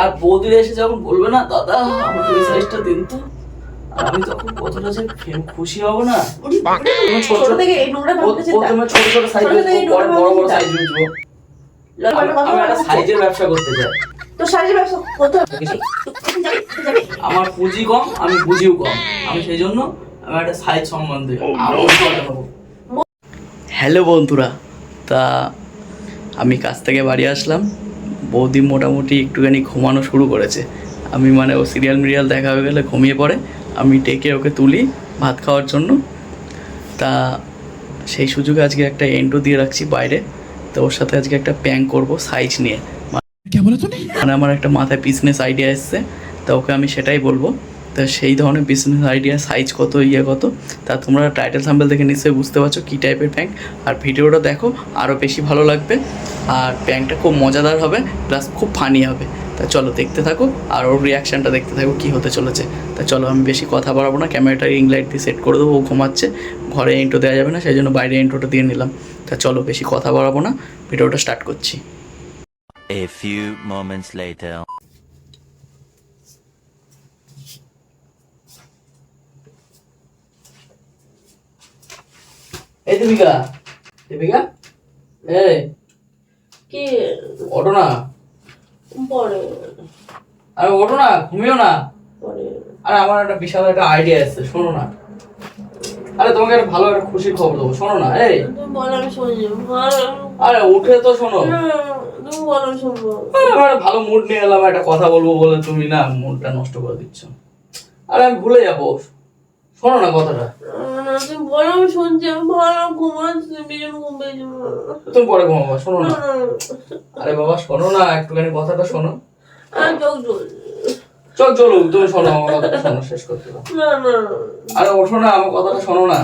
আর বৌদিরা এসে যখন বলবে না দাদা আমাকে সাইজটা দিন তো। আমি তখন কতটা যে খুশি হব না ছোট ছোট থেকে এই নোংরা প্রথমে ছোট ছোট সাইজ এই বড় বড় সাইজ আমি একটা সাইজের ব্যবসা করতে চাই। তো শাড়ির ব্যবসা করতে। আমার পুঁজি কম আমি বুঝিও কম। আমি সেই জন্য আমি একটা সাইজ সম্বন্ধে আরও হ্যালো বন্ধুরা। তা আমি কাজ থেকে বাড়ি আসলাম। বৌদি মোটামুটি একটুখানি ঘুমানো শুরু করেছে। আমি মানে ও সিরিয়াল মিরিয়াল দেখা হয়ে গেলে ঘুমিয়ে পড়ে। আমি ডেকে ওকে তুলি ভাত খাওয়ার জন্য। তা সেই সুযোগে আজকে একটা এন্টো দিয়ে রাখছি বাইরে। তো ওর সাথে আজকে একটা প্যাং করব সাইজ নিয়ে। মানে আমার একটা মাথায় বিজনেস আইডিয়া এসছে। তা ওকে আমি সেটাই বলব। তা সেই ধরনের বিজনেস আইডিয়া সাইজ কত ইয়ে কত, তা তোমরা টাইটেল সাম্পল দেখে নিশ্চয়ই বুঝতে পারছ কী টাইপের প্যান্ট আর ভিডিওটা দেখো আরও বেশি ভালো লাগবে। আর প্যান্টটা খুব মজাদার হবে প্লাস খুব ফানি হবে। তা চলো দেখতে থাকো, আর ওর রিয়াকশানটা দেখতে থাকো কী হতে চলেছে। তা চলো আমি বেশি কথা বাড়াবো না ক্যামেরাটা রিং লাইট দিয়ে সেট করে দেবো, ও ঘুমাচ্ছে। ঘরে ইন্টো দেওয়া যাবে না, সেই জন্য বাইরে ইন্টোটা দিয়ে নিলাম। তা চলো বেশি কথা বাড়াবো না, ভিডিওটা স্টার্ট করছি। A few moments later. এই দীপিকা দীপিকা এই। কি? ওঠো না। পরে। আরে ওঠো না ঘুমিও না। পরে। আরে আমার একটা বিশাল একটা আইডিয়া এসেছে শোনো না। আরে তোমাকে একটা ভালো একটা খুশির খবর দেবো শোনো না এই। আরে উঠে তো শোনো। আরে ভালো মুড নিয়ে এলাম একটা কথা বলব বলে তুমি না মুডটা নষ্ট করে দিচ্ছ। আরে আমি ভুলে যাব। শোনো না কথাটা। তুমি বলো শুনছি ভালো ঘুমাচ্ছি ঘুম পেয়েছে তুমি পরে ঘুমাবো শোনো না। আরে বাবা শোনো না একটুখানি কথাটা শোনো। আর চোখ জ্বলছে। চল চলো তুমি শোনো আমার কথাটা শোনো শেষ করতে না না। আরে ওঠো না আমার কথাটা শোনো না।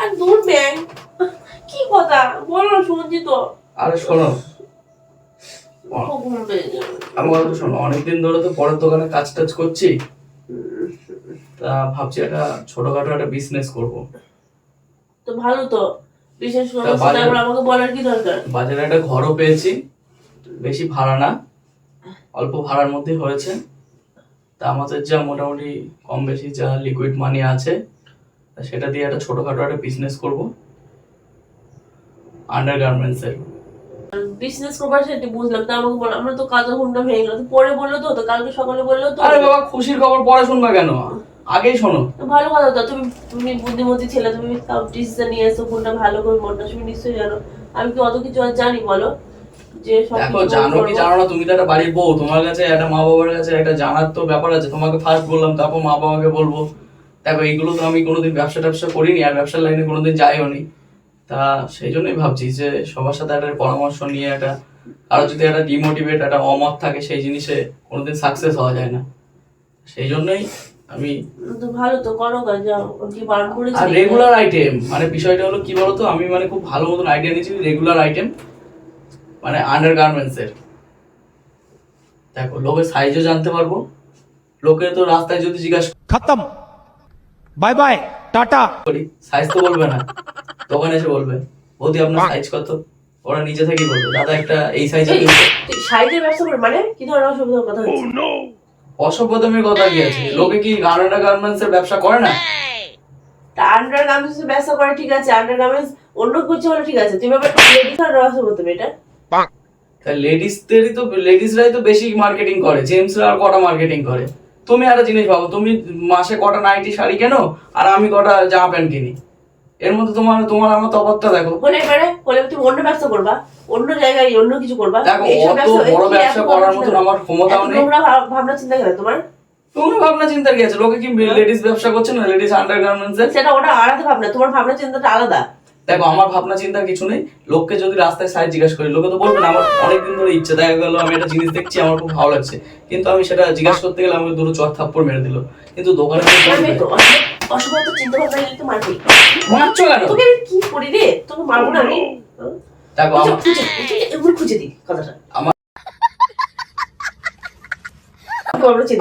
আর দূর ব্যাং। কি কথা? বলো শুনছি তো। আরে শোনো। আমার কথা শোনো অনেকদিন ধরে তো পরের দোকানে কাজ টাজ করছি তা ভাবছি একটা ছোটখাটো একটা বিজনেস করব। তো ভালো তো। বিশেষ করে তারপর আমাকে বলার কি দরকার? বাজারে একটা ঘরও পেয়েছি। বেশি ভাড়া না। অল্প ভাড়ার মধ্যে হয়েছে। তা আমাদের যা মোটামুটি কম বেশি যা লিকুইড মানি আছে সেটা দিয়ে একটা ছোটখাটো একটা বিজনেস করব। আন্ডার গার্মেন্টসের বিজনেস করবার সেটা বুঝলাম। তা আমাকে বলো আমরা তো কাজের ঘুমটা ভেঙে গেল পরে বলল তো? তো কালকে সকালে বলল তো? আরে বাবা খুশির খবর পরে শুনবা কেন? আগেই শোনো। ভালো কথা তো তুমি তুমি বুদ্ধিমতী ছেলে তুমি ডিসিশন নিয়ে এসো কোনটা ভালো করে মনটা তুমি নিশ্চয়ই জানো। আমি কি অত কিছু আর জানি বলো? যে দেখো জানো কি জানো না তুমি তো একটা বাড়ির বউ তোমার কাছে একটা মা বাবার কাছে একটা জানার তো ব্যাপার আছে তোমাকে ফার্স্ট বললাম তারপর মা বাবাকে বলব। দেখো এইগুলো তো আমি কোনোদিন ব্যবসা ট্যাবসা করিনি আর ব্যবসার লাইনে কোনোদিন যাইও নি। তা সেই জন্যই ভাবছি যে সবার সাথে একটা পরামর্শ নিয়ে একটা কারও যদি একটা ডিমোটিভেট একটা অমত থাকে সেই জিনিসে কোনোদিন সাকসেস হওয়া যায় না। সেই জন্যই আমি ভালো তো করো গা যাও কি বারণ করেছি? আর রেগুলার আইটেম মানে বিষয়টা হলো কি বলতো আমি মানে খুব ভালো মতন আইডিয়া নিয়েছি রেগুলার আইটেম মানে আন্ডারগার্মেন্টস এর। দেখো লোকের সাইজও জানতে পারব লোকে তো রাস্তায় যদি জিজ্ঞাসা খতম। Bye bye tata. সাইজ তো বলবে না দোকানে এসে বলবে বৌদি আপনার সাইজ কত? ওরা নিজে থেকেই বলবে দাদা একটা এই সাইজের সাইজের ব্যবসা করে মানে কি ধরনের অসুবিধার কথা oh, হচ্ছে? অসভ্যতমের কথা কি আছে? লোকে কি আন্ডার গার্মেন্টস এর ব্যবসা করে না? আন্ডার গার্মেন্টস এর ব্যবসা করে ঠিক আছে। আন্ডার গার্মেন্টস অন্য কিছু হলে ঠিক আছে। তুমি আবার লেডিস আর হবে এটা। তাই লেডিসদেরই তো লেডিসরাই তো বেশি মার্কেটিং করে। জেন্টসরা আর কটা মার্কেটিং করে? তুমি একটা জিনিস ভাবো তুমি মাসে কটা নাইটি শাড়ি কেনো? আর আমি কটা জামা প্যান্ট কিনি? এর মধ্যে তোমার তোমার আমার তফাৎটা দেখো। হলে পারে হলে তুমি অন্য ব্যবসা করবা। অন্য জায়গায় অন্য কিছু করবা? দেখো এইসব অত ব্যবসা- বড় ব্যবসা করার মতন আমার ক্ষমতাও নেই। নোংরা ভাবনা চিন্তা করে তোমার? তোমরা ভাবনা কি আছে? লোকে কি লেডিস ব্যবসা করছে না? লেডিস সেটা ওটা আলাদা ভাবনা। তোমার ভাবনা চিন্তাটা আলাদা। দেখো আমার ভাবনা চিন্তার কিছু নেই। লোককে যদি রাস্তায় সাইজ জিজ্ঞাসা করি লোকে তো বলবে না আমার অনেকদিন ধরে ইচ্ছে। দেখা গেল আমি একটা জিনিস দেখছি আমার খুব ভালো লাগছে। কিন্তু আমি সেটা জিজ্ঞাসা করতে গেলে আমাকে দুটো চর থাপ্পড় মেরে দিল। কিন্তু দোকানে অসুবিধা চিন্তা ভাবনা নিয়ে তো মারবি মারছো কেন? তোকে কি করি রে? তোকে মারবো না আমি? দেখো আমার খুঁজে- খুঁজে- এগুলো খুঁজে দিই কথাটা। আমার-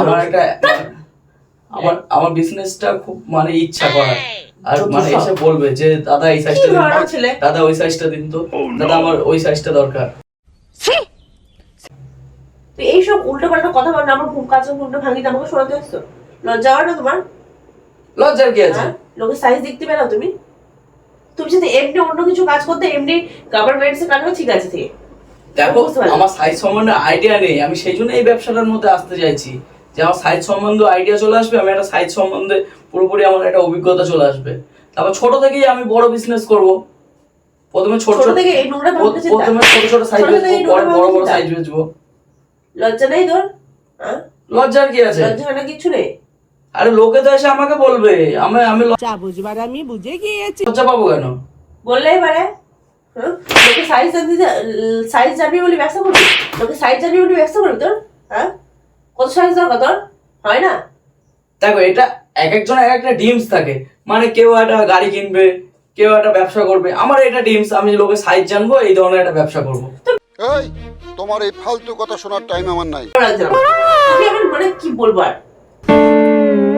আমার একটা আমার আমার বিজনেসটা খুব মানে ইচ্ছা করার আর মানে এসে বলবে যে দাদা এই সাইজটা দিন। ছেলে? দাদা ওই সাইজটা দিন তো। দাদা আমার ওই সাইজটা দরকার। তুই এইসব উল্টো পাল্টা কথা বল না আমার ঘুম কাছে ঘুমটা ভাঙিতে আমাকে শোনাতে আসছো লজ্জা হয় না তোমার? লজ্জার কি আছে? হ্যাঁ? লোকের সাইজ দেখতে পেলাও তুমি? তুমি যদি এমনি অন্য কিছু কাজ করতে এমনি গভর্নমেন্টস কাজ ঠিক আছে দেখো আমার সাইজ সম্বন্ধে আইডিয়া নেই। আমি সেই জন্য এই ব্যবসাটার মধ্যে আসতে চাইছি। যে আমার সাইজ সম্বন্ধে আইডিয়া চলে আসবে আমি একটা সাইজ সম্বন্ধে পুরোপুরি আমার একটা অভিজ্ঞতা চলে আসবে। তারপর ছোট থেকেই আমি বড় বিজনেস করব। প্রথমে ছোট ছোট থেকে এই নোংরা ভাবতে প্রথমে ছোট ছোট সাইজ বেচবো পরে বড় বড় সাইজ বেচবো। লজ্জা নেই তোর? হ্যাঁ লজ্জার কি আছে? লজ্জা না কিচ্ছু নেই? আরে লোকে তো এসে আমাকে বলবে। আমি আমি যা বুঝবার আমি বুঝে গিয়েছি। লজ্জা পাবো কেন? বললেই পারে? লোকে সাইজ জানতে সাইজ জানবি বলে ব্যবসা করবি? লোকে সাইজ জানবি বলে ব্যবসা করবি তোর? হ্যাঁ? কত সাইজ দরকার তোর? হয় না? দেখো এটা এক একজন এক একটা ডিমস থাকে। মানে কেউ একটা গাড়ি কিনবে কেউ একটা ব্যবসা করবে। আমার এটা ডিমস আমি লোকের সাইজ জানব এই ধরনের একটা ব্যবসা করব। এই তোমার এই ফালতু কথা শোনার টাইম আমার নাই। মানে কি বলব আর?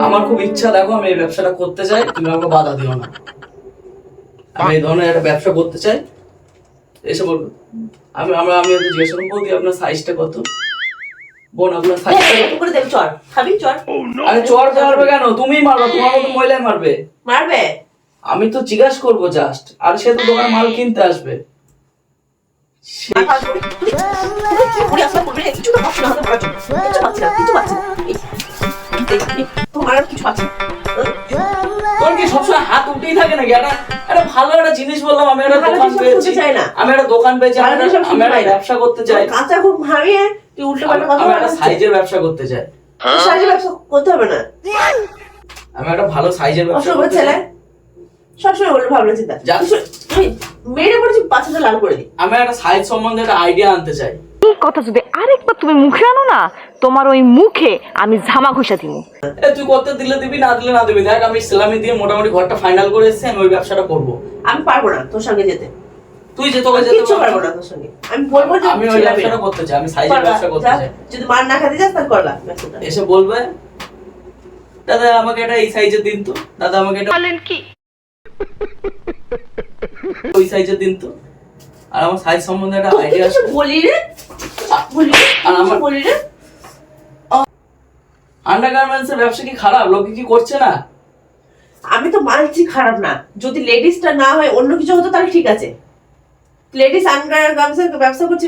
আমার খুব ইচ্ছা দেখো আমি এই ব্যবসাটা করতে চাই তুমি আমাকে বাধা দিও না। আমি এই ধরনের একটা ব্যবসা করতে চাই। এসে বলব। আমি আমরা আমি জিজ্ঞাসা করব বৌদি আপনার সাইজটা কত? বোন আপনার সাইজটা কত করে দেবে চর খাবি? চর আরে চর মারবে কেন? তুমিই মারবে তোমার মতো মহিলাই মারবে। মারবে? আমি তো জিজ্ঞাসা করব জাস্ট আর সে তো দোকানে মাল কিনতে আসবে। সে- কিছু তো। কিছু পাচ্ছি না কিছু পাচ্ছি না। তোমার আর কিছু পাচ্ছি তোর কি সবসময় হাত উঠেই থাকে নাকি? একটা একটা ভালো একটা জিনিস বললাম আমি একটা দোকান পেয়েছি। আমি একটা পেয়েছি আমি একটা-। ব্যবসা করতে চাই। কাঁচা খুব ভাবিয়ে তুই উল্টো পাল্টা কথা আমি একটা সাইজের ব্যবসা করতে চাই। সাইজের ব্যবসা করতে হবে না। আমি একটা ভালো সাইজের ব্যবসা করতে চাই। সবসময় ভাবনা চিন্তা। পড়েছি পাঁচটা লাল করে দিই আমি একটা সাইজ সম্বন্ধে একটা আইডিয়া আনতে চাই। এই কথা যদি আরেকবার তুমি মুখে আনো না তোমার ওই মুখে আমি ঝামা ঘষা দিব এ তুই করতে দিলে দিবি না দিলে না দিবি। দেখ আমি ইসলামি দিয়ে মোটামুটি ঘরটা ফাইনাল করে এসেছি আমি ওই ব্যবসাটা করব। আমি পারব না তোর সঙ্গে যেতে। তুই যে তোকে যেতে পারব না তোর সঙ্গে। আমি বলব যে আমি ওই ব্যবসাটা করতে চাই আমি সাইজের ব্যবসা করতে চাই। যদি মার না খাতে যাস তাহলে করলা এসে বলবে দাদা আমাকে এটা এই সাইজের দিন তো। দাদা আমাকে এটা বলেন কি? ওই সাইজের দিন তো। আর আমার সাইজ সম্বন্ধে একটা আইডিয়া কিছু বলি রে বলি আর আমার- বলি রে আন্ডারগার্মেন্টস এর ব্যবসা কি খারাপ? লোকে কি করছে না? আমি তো মানছি খারাপ না। যদি লেডিসটা না হয় অন্য কিছু হতো তাহলে ঠিক আছে। লেডিস আনগার গামসের ব্যবসা করছে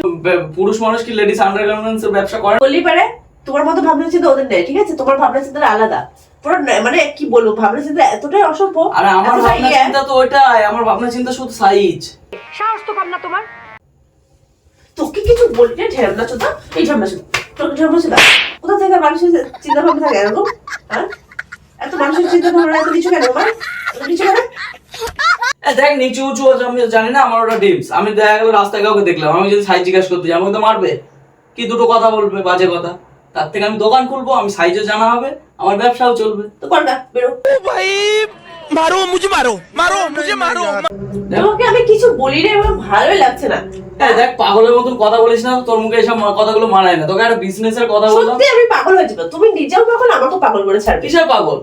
পুরুষ মানুষ কি লেডিস আন্ডারগার্মেন্টস এর ব্যবসা করে? বললেই পারে। তোমার মতো ভাবনা চিন্তা ওদের নেই ঠিক আছে? তোমার ভাবনা চিন্তা আলাদা। পুরো মানে কি বলব ভাবনা চিন্তা এতটাই অসভ্য আরে আমার ভাবনা ইয়ে। চিন্তা তো ওইটাই আমার ভাবনা চিন্তা শুধু সাইজ সাহস তো কম না তোমার। তোকে কিছু বলতে ঢেমনা চোদা এই চোদা তোকে চোদা। কোথা থেকে মানুষের চিন্তা ভাবনা থাকে এরকম? হ্যাঁ? এত মানুষের চিন্তা ভাবনা এত কিছু কেন আমার কিছু কেন? দেখ নিচু উঁচু আছে, আমি জানি না আমার ওটা ডিমস আমি দেখা গেল রাস্তায় কাউকে দেখলাম আমি যদি সাইজ জিজ্ঞাসা করতে যাই আমাকে তো মারবে। কি দুটো কথা বলবে বাজে কথা। তার থেকে আমি দোকান খুলবো আমি সাইজও জানা হবে। আমার ব্যবসাও চলবে। তো কর না বেরো। ভাই মারো মুঝে মারো মারো মুঝে মারো। তোমাকে আমি কিছু বলি না আমার ভালোই লাগছে না। দেখ পাগলের মতন কথা বলিস না তোর মুখে এসব কথাগুলো মানায় না। তোকে আর বিজনেসের কথা বল সত্যি আমি পাগল হয়ে যাব। তুমি নিজেও পাগল আমাকে পাগল করে ছাড় কিসের পাগল?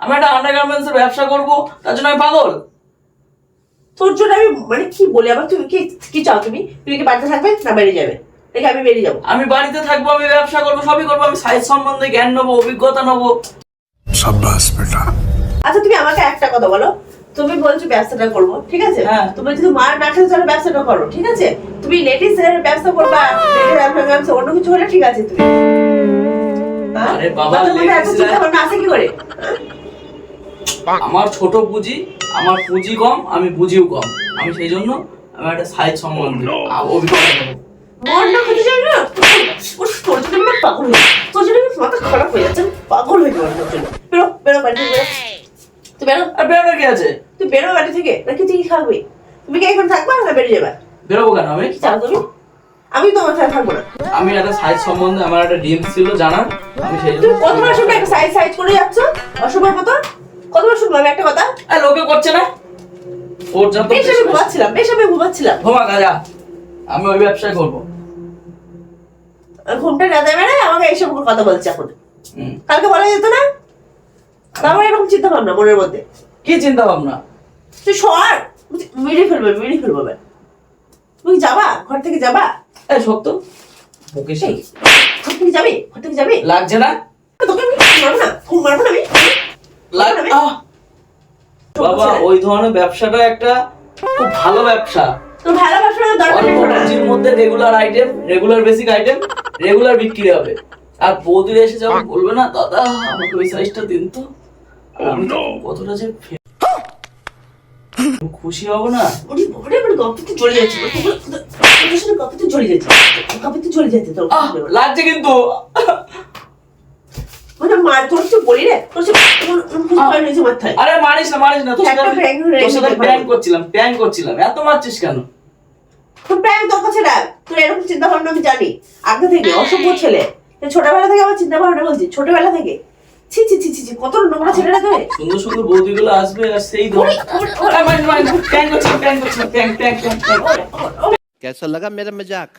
আমি একটা আন্ডারগার্মেন্টস এর ব্যবসা করব তার জন্য আমি পাগল। তোর জন্য আমি মানে কি বলি? আবার তুমি কি কি চাও তুমি? তুমি কি বাড়িতে থাকবে না বাইরে যাবে? দেখে আমি বেরিয়ে যাব। আমি বাড়িতে থাকব আমি ব্যবসা করব সবই করব আমি সাইজ সম্বন্ধে জ্ঞান নেব অভিজ্ঞতা নেব। সাব্বাস বেটা। আচ্ছা তুমি আমাকে একটা কথা বলো। তুমি বলছো ব্যবসাটা করব ঠিক আছে? হ্যাঁ। তুমি যদি মার না খেয়ে তাহলে ব্যবসাটা করো ঠিক আছে? তুমি লেডিস এর ব্যবসা করবা ব্যবসা অন্য কিছু হলে ঠিক আছে তুমি? আরে বাবা, আসে কি করে? হ্যাঁ? আমার ছোট পুঁজি আমার পুঁজি কম আমি বুঝিও কম। আমি সেই জন্য আমি একটা সাইজ সম্বন্ধে অভিজ্ঞতা না খেতে চাই না ওর তোর জন্য আমি পাগল হয়ে যাচ্ছি। তোর জন্য মাথা খারাপ হয়ে যাচ্ছে। পাগল হয়ে যাব তোর জন্য। বেরো বেরো বাড়ি থেকে বেরো। তুই বেরো। আর কি আছে? তুই বেরো বাড়ি থেকে। নাকি তুই খাবি? তুমি কি এখন থাকবা না বেরিয়ে যাবে? বেরোবো কেন আমি? কি চাও তুমি? আমি তোমার সাথে থাকব না। আমি একটা সাইজ সম্বন্ধে আমার একটা ডিম ছিল জানার আমি সেই তুমি কতবার শুনবে সাইজ সাইজ করে যাচ্ছ? অসুবিধার মতো? কতবার শুনব আমি একটা কথা? এ, লোকে করছে না। ওর বেশ আমি ঘুমাচ্ছিলাম বেশ আমি ঘুমাচ্ছিলাম। ঘুমা গাজা আমি ওই ব্যবসায় করব। ঘুমটা না দেবে না আমাকে এইসব কথা বলছে এখন। কালকে বলা যেত না? আমার এরকম চিন্তা ভাবনা মনের মধ্যে। কি চিন্তা ভাবনা তুই সর। মেরে ফেলবে মেরে ফেলবে তুমি যাবা? ঘর থেকে যাবা? এ সত্য বকিস এই ঘর থেকে যাবে? ঘর থেকে যাবে? লাগছে না? তোকে আমি মারবো না। ফোন মারবো না আমি? লাগ আহ! বাবা ওই ধরনের ব্যবসাটা একটা খুব ভালো ব্যবসা। তোর ভালোবাসার দরকার অল্প নেই মধ্যে regular item regular basic item regular বিক্রি হবে। আর বৌদির এসে যখন বলবে না দাদা আমাকে ওই সাইজটা দিন তো। তখন কতটা যে খুশি হব না? ওরে গপিতে চলে যাচ্ছে। তোর- তোর- তোর গপিতে চলে যাচ্ছে। গপিতে চলে যাচ্ছে তোর। লাগছে কিন্তু। মানে মার তোর তো বলি রে তোর মাথায়। আরে মারিস না মারিস না। তোর সাথে। প্র্যাঙ্ক করছিলাম প্র্যাঙ্ক করছিলাম। এত মারছিস কেন? খুব প্রায় তোর কাছে রাখ এরকম চিন্তা ভাবনা আমি জানি। আগে থেকে অসভ্য ছেলে। ছোটবেলা থেকে আমার চিন্তা ভাবনা বলছি ছোটবেলা থেকে। ছি ছি ছি ছি কত নোংরা ছেলেরা তুই সুন্দর সুন্দর বৌদিগুলো আসবে আর সেই কেসা লাগা মেরা মজাক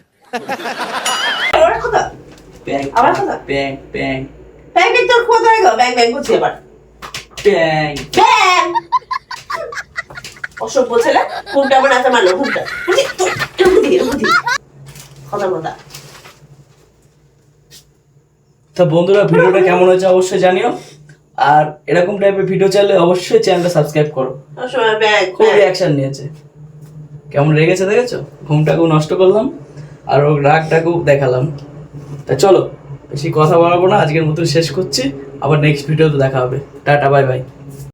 ওরা কথা? আবার কথা? প্যাং প্যাং ব্যাং তোর কোথায় গো ব্যাং ব্যাং করছে এবার। প্যাং প্যাং অসভ্য ছেলে কোনটা আমার হাতে মারলো বুঝলি তোর এরকম দিকে এরকম দিকে কথা। মতো তা বন্ধুরা ভিডিওটা কেমন হয়েছে অবশ্যই জানিও। আর এরকম টাইপের ভিডিও চাইলে অবশ্যই চ্যানেলটা সাবস্ক্রাইব করো। সময় ব্যাগ খুব রিয়াকশন নিয়েছে। কেমন রেগেছে দেখেছ? ঘুমটাকেও নষ্ট করলাম আর ওর রাগটাকেও দেখালাম। তা চলো বেশি কথা বলব না আজকের মতো শেষ করছি। আবার নেক্সট ভিডিওতে দেখা হবে। Tata bye bye